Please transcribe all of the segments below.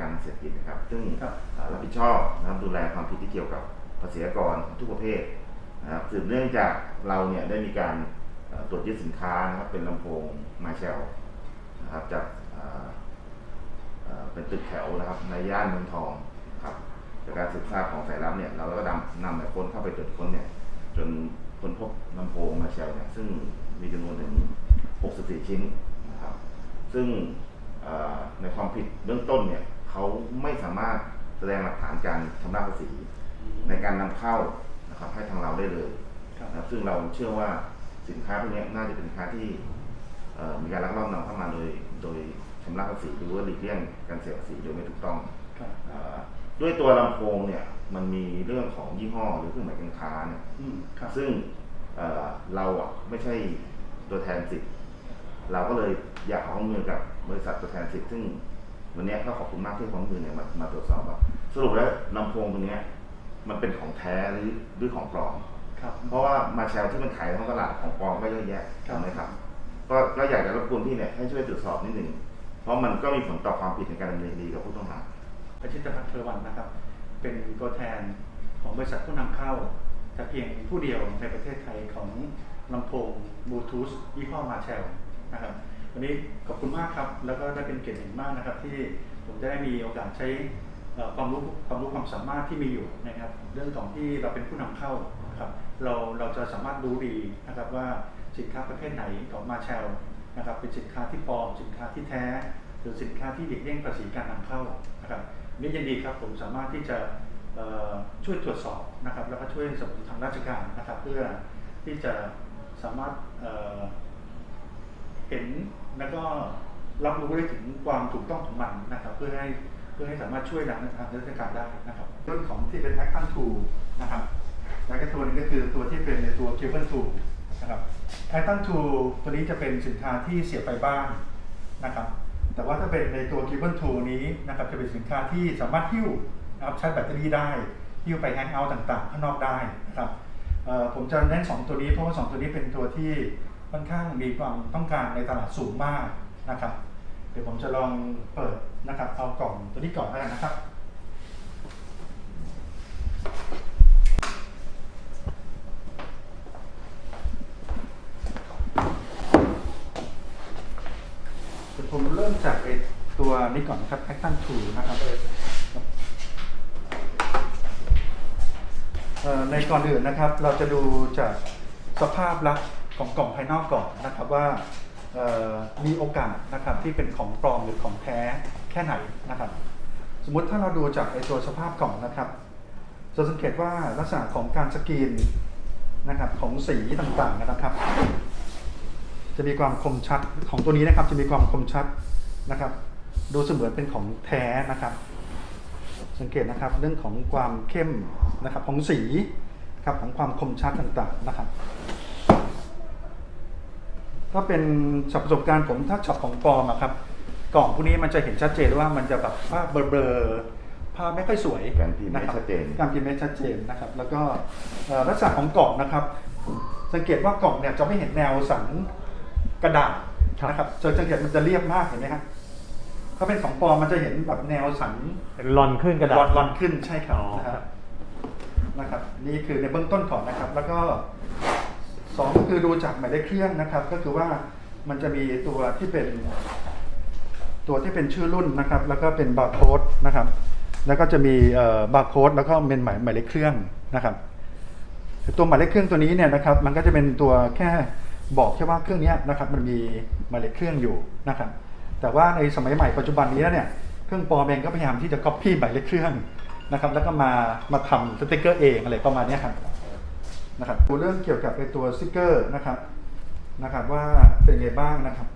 การเศรษฐกิจนะครับ ซึ่งครับอ่ารับผิดชอบนะครับดูแลความผิดที่เกี่ยวกับภาษีอากรทุกประเภทนะครับสืบเนื่องจากเราเนี่ยได้มีการเอ่อตรวจยึดสินค้านะครับเป็นลำโพงมาเชลนะครับจากอ่าเอ่อเป็นตึกแถวนะครับในย่านเมืองทองครับจากการสืบทราบของสายลับเนี่ยเราก็นำนำหมายค้นเข้าไปตรวจค้นเนี่ยจนค้นพบลำโพงมาเชลเนี่ยซึ่งมีจำนวนถึง 64 ชิ้นนะครับซึ่งเอ่อในความผิดเบื้องต้นเนี่ย เขาไม่สามารถแสดงหลักฐานการชำระภาษีในการนำเข้านะครับให้ทางเราได้เลยครับนะครับซึ่งเราเชื่อว่าสินค้าพวกนี้น่าจะเป็นสินค้าที่เอ่อมีการลักลอบนำเข้ามาโดยโดยชำระภาษีหรือว่าหลีกเลี่ยงการเสียภาษีโดยไม่ถูกต้องครับเอ่อด้วยตัวลำโพงเนี่ยมันมีเรื่องของยี่ห้อหรือเครื่องหมายการค้าเนี่ยอืมครับซึ่งเอ่อเราอะไม่ใช่ตัวแทนสิทธิ์เราก็เลยอยากขอความร่วมมือกับบริษัทตัวแทนสิทธิ์ซึ่ง วันนี้ก็ขอบคุณมากที่ให้ความร่วมมือเนี่ยมามาตรวจสอบว่าสรุปแล้วลำโพงตัวเนี้ยมันเป็นของแท้หรือหรือของปลอม ครับ เพราะว่ามาแชลที่มันขายในท้องตลาดของปลอมก็เยอะแยะครับถูกไหมครับก็ก็อยากจะรบกวนพี่เนี่ยให้ช่วยตรวจสอบนิดหนึ่งเพราะมันก็มีผลต่อความผิดในการดำเนินคดีกับผู้ต้องหา อาชิตพัฒน์เทอวันนะครับ เป็นตัวแทนของบริษัทผู้นำเข้า แต่เพียงผู้เดียวในประเทศไทยของลำโพงบลูทูธยี่ห้อมาเชลนะครับ วันนี้ขอบคุณมากครับ แล้วก็ได้เป็นเกียรติอย่างมากนะครับ ที่ผมจะได้มีโอกาสใช้ความรู้ความรู้ความสามารถที่มีอยู่นะครับ เรื่องของที่เราเป็นผู้นำเข้านะครับเราเราจะสามารถรู้ดีนะครับว่าสินค้าประเภทไหนของมาเชลนะครับ เป็นสินค้าที่ปลอมสินค้าที่แท้ หรือสินค้าที่หลีกเลี่ยงภาษีการนำเข้านะครับนี่ยินดีครับผมสามารถที่จะช่วยตรวจสอบนะครับ แล้วก็ช่วยสนับสนุนทางราชการนะครับ เพื่อที่จะสามารถ เห็นแล้วก็รับรู้ได้ถึงความถูกต้องของมันนะครับ เพื่อให้เพื่อให้สามารถช่วยทางทางราชการได้นะครับเรื่องของที่เป็น Action Tool นะครับ Action Tool นี่ก็คือตัวที่เป็นในตัว Cable Tool นะครับ Action Tool ตัวนี้จะเป็นสินค้าที่เสียบไปบ้านนะครับ แต่ว่าถ้าเป็นในตัว Cable Tool นี้นะครับจะเป็นสินค้าที่สามารถหิ้วนะครับใช้แบตเตอรี่ได้หิ้วไปแฮงเอาท์ต่างๆ ข้างนอกได้นะครับผมจะเน้น2ตัวนี้เพราะว่า2ตัวนี้เป็นตัวที่ ค่อนข้างมีความต้องการในตลาดสูงมากนะครับ เดี๋ยวผมจะลองเปิดนะครับเอากล่องตัวนี้ก่อนแล้วกันนะครับเดี๋ยวผมเริ่มจากตัวนี้ก่อนนะครับ Action Tool นะครับในก่อนอื่นนะครับ เราจะดูจากสภาพลักษณ์ ของกล่องภายนอกก่อนนะครับว่ามีโอกาสนะครับที่เป็นของปลอมหรือของแท้แค่ไหนนะครับ สมมุติถ้าเราดูจากไอตัวสภาพกล่องนะครับจะสังเกตว่าลักษณะของการสกรีนนะครับของสีต่างๆนะครับ จะมีความคมชัดของตัวนี้นะครับ จะมีความคมชัดนะครับ ดูเสมือนเป็นของแท้นะครับ สังเกตนะครับเรื่องของความเข้มนะครับของสีครับของความคมชัดต่างๆนะครับ ก็เป็นจากประสบการณ์ผมถ้าช็อปของปลอมอะครับ กล่องพวกนี้มันจะเห็นชัดเจนว่ามันจะแบบภาพเบลอๆภาพไม่ค่อยสวยการพิมพ์ไม่ะคบชัดเจน การพิมพ์ไม่ชัดเจนนะครับ แล้วก็เอ่อลักษณะของกล่องนะครับ สังเกตว่ากล่องเนี่ยจะไม่เห็นแนวสันกระดาษครับนะครับจะสังเกตมันจะเรียบมากเห็นไหมครับถ้าเป็นของปลอมมันจะเห็นแบบแนวสัน ลอนขึ้นกระดาษรอนรอนขึ้นใช่ครับอ๋อนะครับนะครับ นี่คือในเบื้องต้นก่อนนะครับ แล้วก็ สองก็คือดูจากหมายเลขเครื่องนะครับ ก็คือว่ามันจะมีตัวที่เป็น ตัวที่เป็นชื่อรุ่นนะครับ แล้วก็เป็นบาร์โค้ดนะครับ แล้วก็จะมีบาร์โค้ดแล้วก็เป็นหมายหมายเลขเครื่องนะครับตัวหมายเลขเครื่องตัวนี้เนี่ยนะครับ มันก็จะเป็นตัวแค่บอกแค่ว่าเครื่องนี้นะครับ มันมีหมายเลขเครื่องอยู่นะครับ แต่ว่าในสมัยใหม่ปัจจุบันนี้เนี่ยเครื่องปอมเองก็พยายามที่จะ copy หมายเลขเครื่องนะครับ แล้วก็มามาทำสติกเกอร์เองอะไรประมาณนี้ครับ นะครับดูเรื่องเกี่ยวกับไอตัวสติกเกอร์นะครับนะครับว่าเป็นไงบ้างนะครับ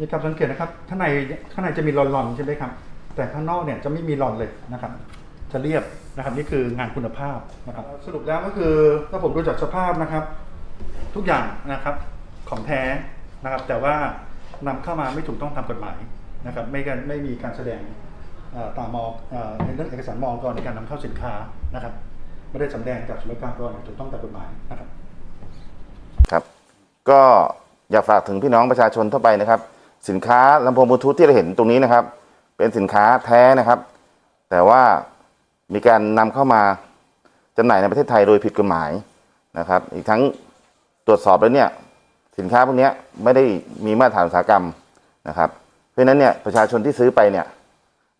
นี่ครับสังเกตนะครับข้างในข้างในจะมีรอนๆใช่ไหมครับ แต่ข้างนอกเนี่ยจะไม่มีรอนเลยนะครับ จะเรียบนะครับนี่คืองานคุณภาพนะครับ สรุปแล้วก็คือถ้าผมดูจากสภาพนะครับ ทุกอย่างนะครับของแท้นะครับ แต่ว่านำเข้ามาไม่ถูกต้องตามกฎหมายนะครับ ไม่กันไม่มีการแสดงตามมอออในเรื่องเอกสารมอกรในการนำเข้าสินค้านะครับไม่ได้สำแดงจากศุลกากรอย่างถูกต้องตามกฎหมายนะครับ ครับ ก็อยากฝากถึงพี่น้องประชาชนทั่วไปนะครับ สินค้าลำโพงบลูทูธที่เราเห็นตรงนี้นะครับ เป็นสินค้าแท้นะครับ แต่ว่ามีการนำเข้ามาจำหน่ายในประเทศไทยโดยผิดกฎหมายนะครับ อีกทั้งตรวจสอบแล้วเนี่ยสินค้าพวกนี้ไม่ได้มีมาตรฐานอุตสาหกรรมนะครับ เพราะฉะนั้นเนี่ยประชาชนที่ซื้อไปเนี่ย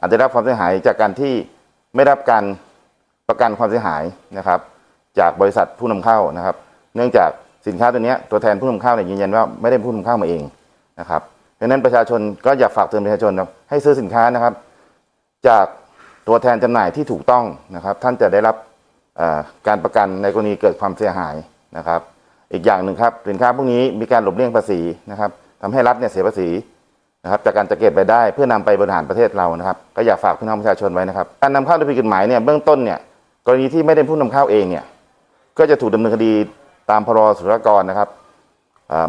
อาจจะรับความเสียหายจากการที่ไม่รับการประกันความเสียหายนะครับ จากบริษัทผู้นำเข้านะครับ เนื่องจากสินค้าตัวนี้ตัวแทนผู้นำเข้าเนี่ยยืนยันว่าไม่ได้ผู้นำเข้ามาเองนะครับ เพราะนั้นประชาชนก็อยากฝากเตือนประชาชนนะครับให้ซื้อสินค้านะครับ จากตัวแทนจำหน่ายที่ถูกต้องนะครับ ท่านจะได้รับการประกันในกรณีเกิดความเสียหายนะครับ อีกอย่างหนึ่งครับสินค้าพวกนี้มีการหลบเลี่ยงภาษีนะครับทำให้รัฐเนี่ยเสียภาษีนะครับจากการจัดเก็บรายได้เพื่อนำไปบริหารประเทศเรานะครับ ก็อยากฝากพี่น้องประชาชนไว้นะครับการนำเข้าโดยผิดกฎหมายเนี่ยเบื้องต้นเนี่ยกรณีที่ไม่ได้ผู้นำเข้าเองเนี่ยก็จะถูกดำเนินคดีตามพรบศุลกากรนะครับ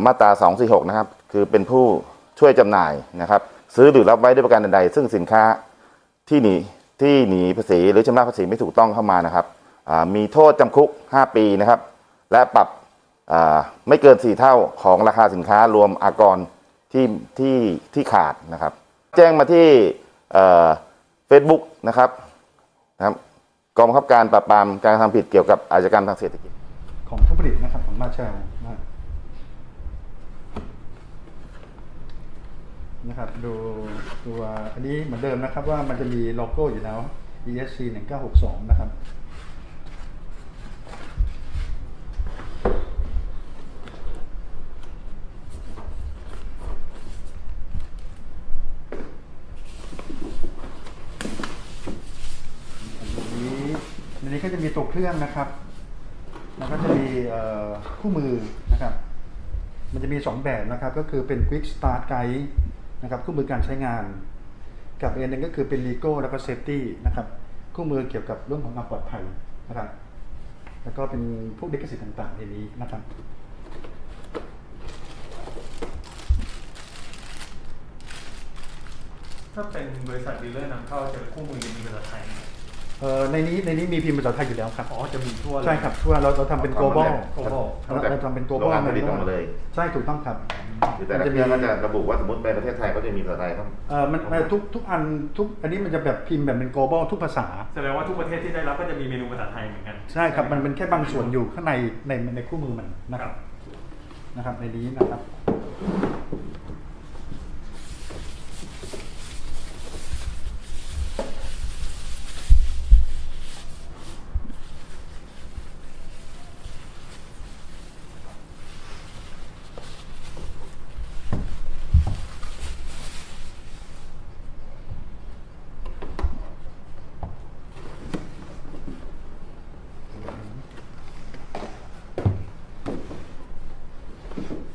มาตรา 246 นะครับ คือเป็นผู้ ช่วยจำหน่ายนะครับ ซื้อหรือรับไว้ด้วยประการใดซึ่งสินค้าที่หนีที่หนีภาษีหรือชำระภาษีไม่ถูกต้องเข้ามานะครับมีโทษจำคุก 5 ปีนะครับ และปรับไม่เกิน 4 เท่าของราคาสินค้ารวมอากรที่ที่ที่ขาดนะครับ แจ้งมาที่เฟซบุ๊กนะครับนะครับกองบังคับการปราบปรามการทำผิดเกี่ยวกับอาชญากรรมทางเศรษฐกิจ ของผู้ผลิตนะครับของมาเชล นะครับ ดูตัวอันนี้เหมือนเดิมนะครับว่ามันจะมีโลโก้อยู่แล้ว ESC 1962 นะครับอันนี้อันนี้ก็จะมีตัวเครื่องนะครับ แล้วก็จะมีคู่มือนะครับ มันจะมี 2 แบบนะครับ ก็คือเป็น Quick Start Guide นะครับคู่มือการใช้งาน กับอีกอันหนึ่งก็คือเป็น Legal แล้วก็ Safety นะครับคู่มือเกี่ยวกับเรื่องของความปลอดภัยนะครับ แล้วก็เป็นพวกลิขสิทธิ์ต่างๆในนี้นะครับถ้าเป็นบริษัทดีลเลอร์นำเข้าจะคู่มือจะมีภาษาไทย เอ่อในนี้ในนี้มีพิมพ์ภาษาไทยอยู่แล้วครับ อ๋อจะมีทั่วเลย ใช่ครับทั่วเราเราทำเป็น global global เราเราทำเป็นโรง global งานผลิตออกมาเลย ใช่ถูกต้องครับคือแต่ละเครื่องก็จะระบุว่าสมมติไปประเทศไทยก็จะมีภาษาไทยครับ เอ่อมันมันทุกทุกอันทุกอันนี้มันจะแบบพิมพ์แบบเป็น global ทุกภาษา แสดงว่าทุกประเทศที่ได้รับก็จะมีเมนูภาษาไทยเหมือนกันใช่ครับ มันเป็นแค่บางส่วนอยู่ข้างในในในคู่มือมันนะครับนะครับในนี้นะครับ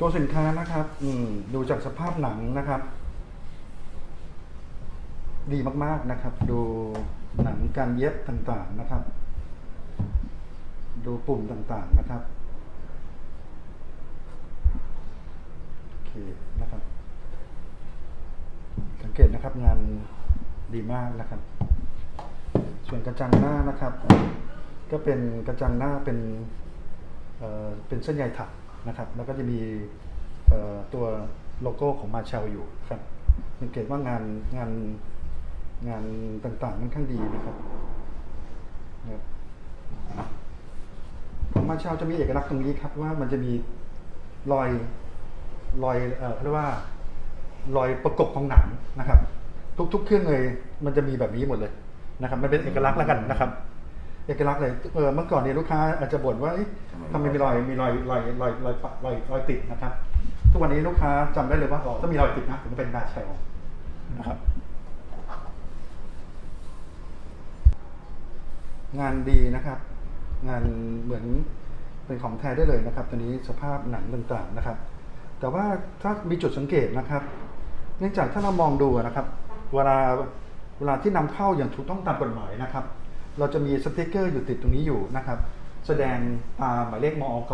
ตัวสินค้านะครับ อืมดูจากสภาพหนังนะครับ ดีมากๆนะครับ ดูหนังการเย็บต่างๆนะครับ ดูปุ่มต่างๆนะครับโอเคนะครับ สังเกตนะครับงานดีมากนะครับ ส่วนกระจังหน้านะครับ ก็เป็นกระจังหน้าเป็นเอ่อเป็นเส้นใยถัก นะครับแล้วก็จะมีตัวโลโก้ของมาเชลอยู่ครับสังเกตว่างานงานงานต่างๆค่อนข้างดีนะครับของมาเชลจะมีเอกลักษณ์ตรงนี้ครับว่ามันจะมีรอยรอยเอ่อเขาเรียกว่ารอยประกบของหนังนะครับ ทุกๆ เครื่องเลยมันจะมีแบบนี้หมดเลยนะครับ มันเป็นเอกลักษณ์แล้วกันนะครับ เอกลักษณ์เลยเออเมื่อก่อนเนี่ยลูกค้าอาจจะบ่นว่าเอ๊ะทำไมมีรอยมีรอยรอยรอยรอยปะรอยรอยติดนะครับ ทุกวันนี้ลูกค้าจำได้เลยว่าอ๋อต้องมีรอยติดนะถึงจะเป็นบาเชลนะครับ งานดีนะครับ งานเหมือนเป็นของแท้ได้เลยนะครับตัวนี้สภาพหนังต่างๆนะครับ แต่ว่าถ้ามีจุดสังเกตนะครับ เนื่องจากถ้าเรามองดูนะครับ เวลาเวลาที่นำเข้าอย่างถูกต้องตามกฎหมายนะครับ เราจะมีสติกเกอร์อยู่ติดตรงนี้อยู่นะครับแสดงตามหมายเลขมอก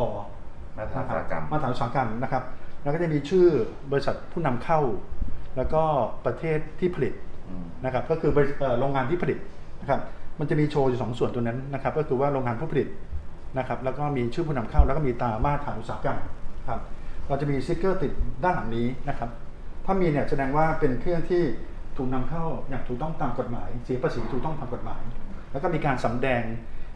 มาตรฐานอุตสาหกรรมมาตรฐานอุตสาหกรรมนะครับ แล้วก็จะมีชื่อบริษัทผู้นำเข้า แล้วก็ประเทศที่ผลิตอืมนะครับก็คือบริษัทเอ่อโรงงานที่ผลิตนะครับมันจะมีโชว์อยู่สองส่วนตัวนั้นนะครับก็คือว่าโรงงานผู้ผลิตนะครับแล้วก็มีชื่อผู้นำเข้าแล้วก็มีตรามาตรฐานอุตสาหกรรมครับเราจะมีสติกเกอร์ติดด้านหลังนี้นะครับถ้ามีเนี่ยแสดงว่าเป็นเครื่องที่ถูกนำเข้าอย่างถูกต้องตามกฎหมายเสียภาษีถูกต้องตามกฎหมาย แล้วก็มีการสำแดง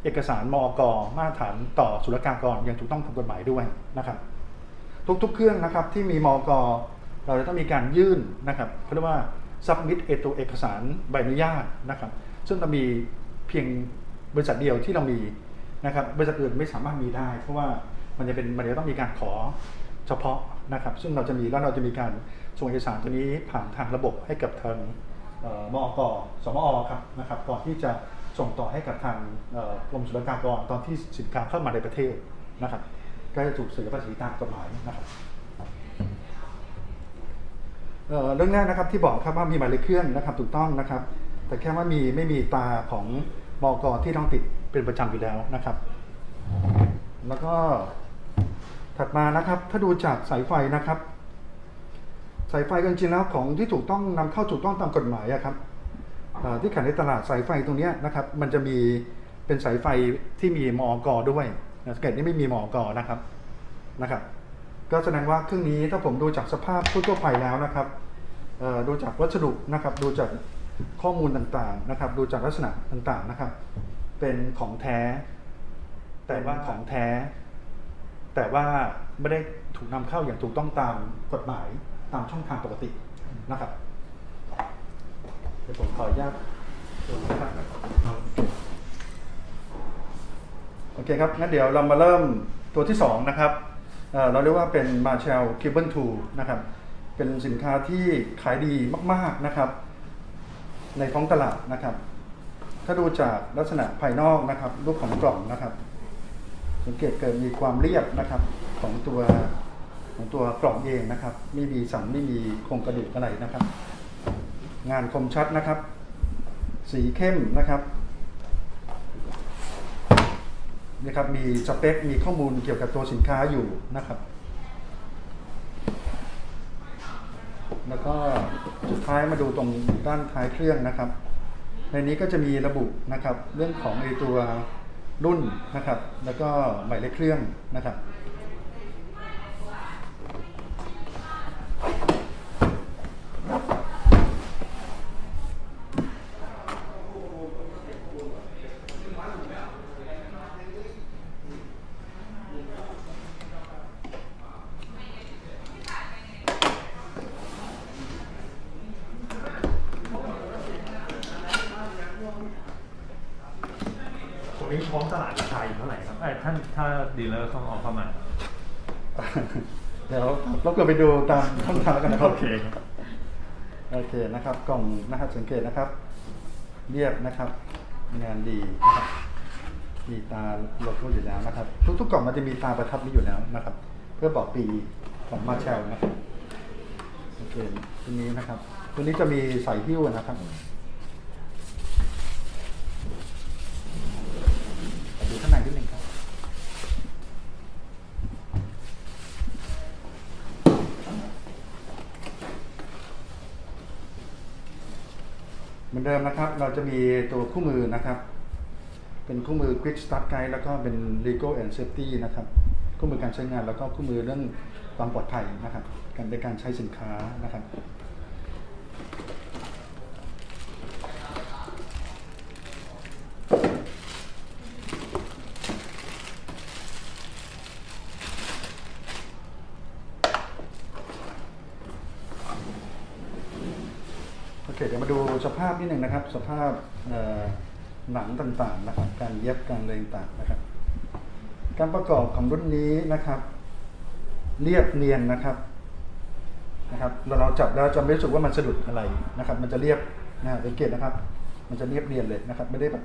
เอกสารมอกมาตรฐานต่อศุลกากรอย่างถูกต้องตามกฎหมายด้วยนะครับทุกๆเครื่องนะครับที่มีมอกเราจะต้องมีการยื่นนะครับเขาเรียกว่า submit เอตัวเอกสารใบอนุญาตนะครับ ซึ่งเรามีเพียงบริษัทเดียวที่เรามีนะครับบริษัทอื่นไม่สามารถมีได้ เพราะว่ามันจะเป็นมันจะต้องมีการขอเฉพาะนะครับ ซึ่งเราจะมีแล้วเราจะมีการส่งเอกสารตัวนี้ผ่านทางระบบให้กับทางเอ่อมอกสมอครับนะครับก่อนที่จะ ส่งต่อให้กับทางกรมศุลกากรตอนที่สินค้าเข้ามาในประเทศนะครับ ก็จะถูกเสียภาษีตามกฎหมายนะครับเเรื่องแรกนะครับที่บอกครับว่ามีหมายเลขเครื่องนะครับถูกต้องนะครับ แต่แค่ว่ามีไม่มีตาของมอกที่ต้องติดเป็นประจำอยู่แล้วนะครับ แล้วก็ถัดมานะครับ ถ้าดูจากสายไฟนะครับ สายไฟจริงๆแล้วของที่ถูกต้องนำเข้าถูกต้องตามกฎหมายครับ ที่ขายในตลาดสายไฟตรงนี้นะครับ มันจะมีเป็นสายไฟที่มีมอกด้วยสเกตนี่ไม่มีมอกนะครับนะครับ ก็แสดงว่าเครื่องนี้ถ้าผมดูจากสภาพทั่วๆไปแล้วนะครับดูจากวัสดุนะครับ ดูจากข้อมูลต่างๆนะครับ ดูจากลักษณะต่างๆนะครับ เป็นของแท้ แต่ว่าของแท้ แต่ว่าไม่ได้ถูกนำเข้าอย่างถูกต้องตามกฎหมายตามช่องทางปกตินะครับ ดี๋ยวผมขออนุญาตโอเคครับ งั้นเดี๋ยวเรามาเริ่มตัวที่สองนะครับเเราเรียกว่าเป็น Marshall Cable Tool นะครับ เป็นสินค้าที่ขายดีมาก ๆนะครับ ในท้องตลาดนะครับ ถ้าดูจากลักษณะภายนอกนะครับ รูปของกล่องนะครับ สังเกตเกิดมีความเรียบนะครับของตัวของตัวกล่องเองนะครับ ไม่มีสันไม่มีโครงกระดูกอะไรนะครับ งานคมชัดนะครับ สีเข้มนะครับนะครับมีสเปค มีข้อมูลเกี่ยวกับตัวสินค้าอยู่นะครับ แล้วก็สุดท้ายมาดูตรงด้านท้ายเครื่องนะครับ ในนี้ก็จะมีระบุนะครับ เรื่องของไอตัวรุ่นนะครับ แล้วก็หมายเลขเครื่องนะครับ รงนี้ท้องตลาดราคาอยู่เท่าไหร่ครับไอ้ยท่านถ้าดีลเลอร์เขาเอาเข้ามา เดี๋ยวรบกวนไปดูตามช่องทางแล้วกันนะครับโอเคครับโอเคนะครับ กล่องนะครับสังเกตนะครับ เรียบนะครับ งานดีนะครับมีตาโลโก้อยู่แล้วนะครับ ทุกๆกล่องมันจะมีตาประทับนี้อยู่แล้วนะครับ เพื่อบอกปีของมาแชลนะครับโอเคตัวนี้นะครับตัวนี้จะมีใส่หิ้วนะครับขอดูข้างในนิดนึงครับ เดิมนะครับ เราจะมีตัวคู่มือนะครับ เป็นคู่มือ Quick Start Guide แล้วก็เป็น Legal and Safety นะครับ คู่มือการใช้งานแล้วก็คู่มือเรื่องความปลอดภัยนะครับ การในการใช้สินค้านะครับ ดี๋ยวมาดูสภาพนิดหนึ่งนะครับ สภาพหนังต่างๆนะครับ การเย็บการอะไรต่างๆนะครับ การประกอบของรุ่นนี้นะครับ เรียบเนียนนะครับนะครับเราเราจับแล้วจะไม่รู้สึกว่ามันสะดุดอะไรนะครับ มันจะเรียบนะฮะสังเกตนะครับ มันจะเรียบเนียนเลยนะครับ ไม่ได้แบบ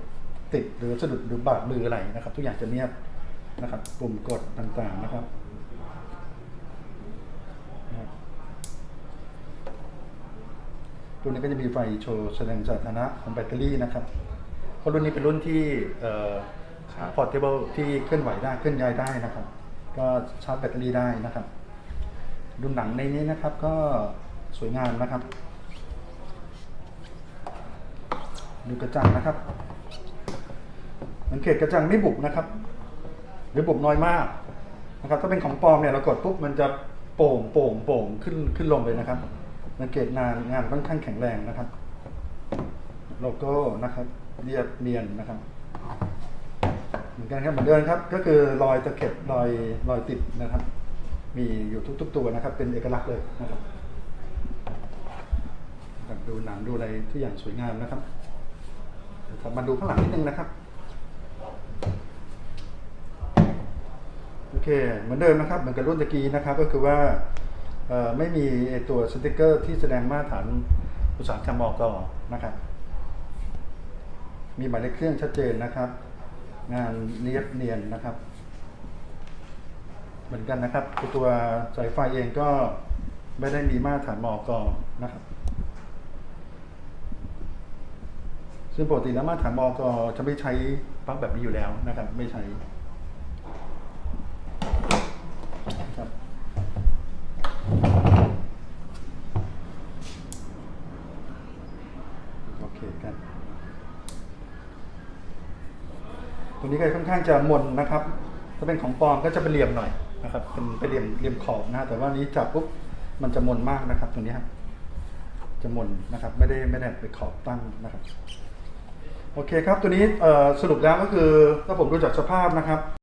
ติดหรือสะดุดหรือบาดมืออะไรนะครับ ทุกอย่างจะเนียบนะครับ ปุ่มกดต่างๆนะครับ รุ่นนี้ก็จะมีไฟโชว์แสดงสถานะของแบตเตอรี่นะครับ เพราะรุ่นนี้เป็นรุ่นที่เอ่อครับ portable ที่เคลื่อนไหวได้เคลื่อนย้ายได้นะครับ ก็ชาร์จแบตเตอรี่ได้นะครับ ดูหนังในนี้นะครับก็สวยงามนะครับ ดูกระจังนะครับสังเกตกระจังไม่บุบนะครับ หรือบุบน้อยมากนะครับ ถ้าเป็นของปลอมเนี่ยเรากดปุ๊บมันจะโป่งโป่งโป่งขึ้นขึ้นลงเลยนะครับ สังเกตงานงานค่อนข้างแข็งแรงนะครับ โลโก้นะครับ เรียบเนียนนะครับ เหมือนกันครับเหมือนเดิมครับ ก็คือรอยตะเข็บรอยรอยติดนะครับ มีอยู่ทุก ๆ ตัวนะครับ เป็นเอกลักษณ์เลยนะครับครับดูหนังดูอะไรทุกอย่างสวยงามนะครับมาดูข้างหลังนิดนึงนะครับโอเคเหมือนเดิมนะครับเหมือนกับรุ่นตะกี้นะครับ ก็คือว่า ไม่มีตัวสติกเกอร์ที่แสดงมาตรฐานอุตสาหกรรมอกนะครับ มีหมายเลขเครื่องชัดเจนนะครับ งานเนียบเนียนนะครับ เหมือนกันนะครับ ตัวสายไฟเองก็ไม่ได้มีมาตรฐานมอกอนะครับซึ่งปกติแล้วมาตรฐานมอกอจะไม่ใช้ปั๊กแบบนี้อยู่แล้วนะครับ ไม่ใช้ครับโอเคกัน ตัว นี้ก็ค่อนข้างจะมนนะครับ ถ้าเป็นของปลอมก็จะเป็นเหลี่ยมหน่อยนะครับเป็นเป็นเหลี่ยมเหลี่ยมขอบนะแต่ว่านี้จับปุ๊บมันจะมนมากนะครับตัวนี้ครับจะมนนะครับไม่ได้ไม่ได้ไปขอบตั้งนะครับโอเคครับตัวนี้สรุปแล้วก็คือถ้าผมดูจากสภาพนะครับ